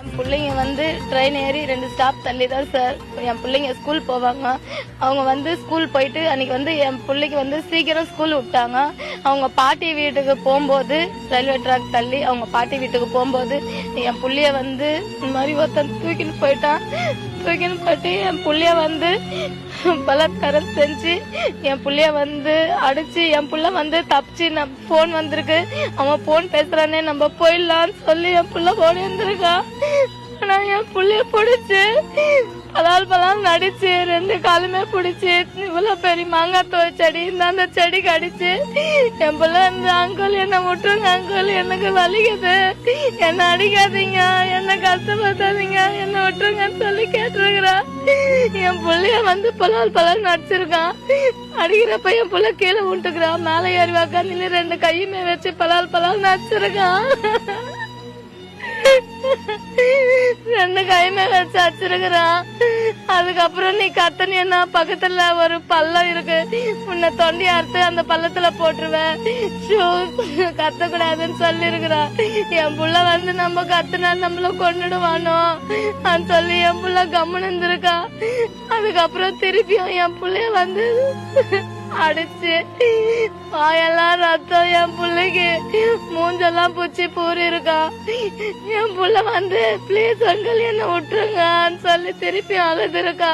என் பிள்ளைங்க வந்து ட்ரெயின் ஏறி ரெண்டு ஸ்டாப் தள்ளி தான் சார் என் பிள்ளைங்க ஸ்கூல் போவாங்க. அவங்க வந்து ஸ்கூல் போயிட்டு அன்னைக்கு வந்து என் பிள்ளைக்கு வந்து சீக்கிரம் ஸ்கூல் விட்டாங்க. அவங்க பாட்டி வீட்டுக்கு போகும்போது ரயில்வே ட்ராக் தள்ளி அவங்க பாட்டி வீட்டுக்கு போகும்போது என் புள்ளிய வந்து இந்த மாதிரி ஒருத்தன் தூக்கின்னு போயிட்டான். தூக்கின்னு போயிட்டு என் புள்ளிய வந்து பலாத்காரம் செஞ்சு என் புள்ளிய வந்து அடிச்சு என் புள்ள வந்து தப்பிச்சு நான் போன் வந்திருக்கு. அவன் போன் பேசுறானே நம்ம போயிடலாம்னு சொல்லி என் புள்ள ஓடி வந்திருக்கான் ஆனா என் புள்ளிய பிடிச்சு பலால் பழம் நடிச்சு ரெண்டு காலுமே பிடிச்சி இவ்வளவு பெரிய மாங்காய் செடி இந்த அந்த செடிக்கு கடிச்சு என் பிள்ளை இந்த அங்குள் என்ன விட்டுருங்க அங்குள் எனக்கு வலிக்குது. என்ன அடிக்காதீங்க என்ன கஷ்டப்படுத்தாதீங்க என்ன விட்டுருங்கன்னு சொல்லி கேட்டிருக்கிறா. என் பிள்ளைய வந்து பலால் பலால் நடிச்சிருக்கான் அடிக்கிறப்ப என் பிள்ளை கீழே விட்டுக்கிறான் மேலே ஏறி உக்காந்து ரெண்டு கையுமே வச்சு பலால் பலால் நடிச்சிருக்கான் ரெண்டு கையுமே வச்சு அடிச்சிருக்கிறான். அதுக்கப்புறம் நீ கத்தனியன்னா பக்கத்துல ஒரு பள்ளம் இருக்கு. உன்னை தொண்டி அறுத்து அந்த பள்ளத்துல போட்டுருவேன் ஷூ கத்தக்கூடாதுன்னு சொல்லி என் புள்ள வந்து நம்ம கத்துனா நம்மள கொண்டுடுவானோ అని சொல்லி என் புள்ள கம்முன்னு இருந்திருக்கா. அதுக்கப்புறம் திருப்பியும் என் புள்ளைய வந்து அடிச்சு. வாயெல்லாம் ரத்தம் என் பிள்ளைக்கு. மூஞ்செல்லாம் பூச்சி பூரி இருக்கா. என் புள்ள வந்து ப்ளீஸ் அங்கிள் என்ன விட்டுருங்கன்னு சொல்லி திருப்பி அழுது இருக்கா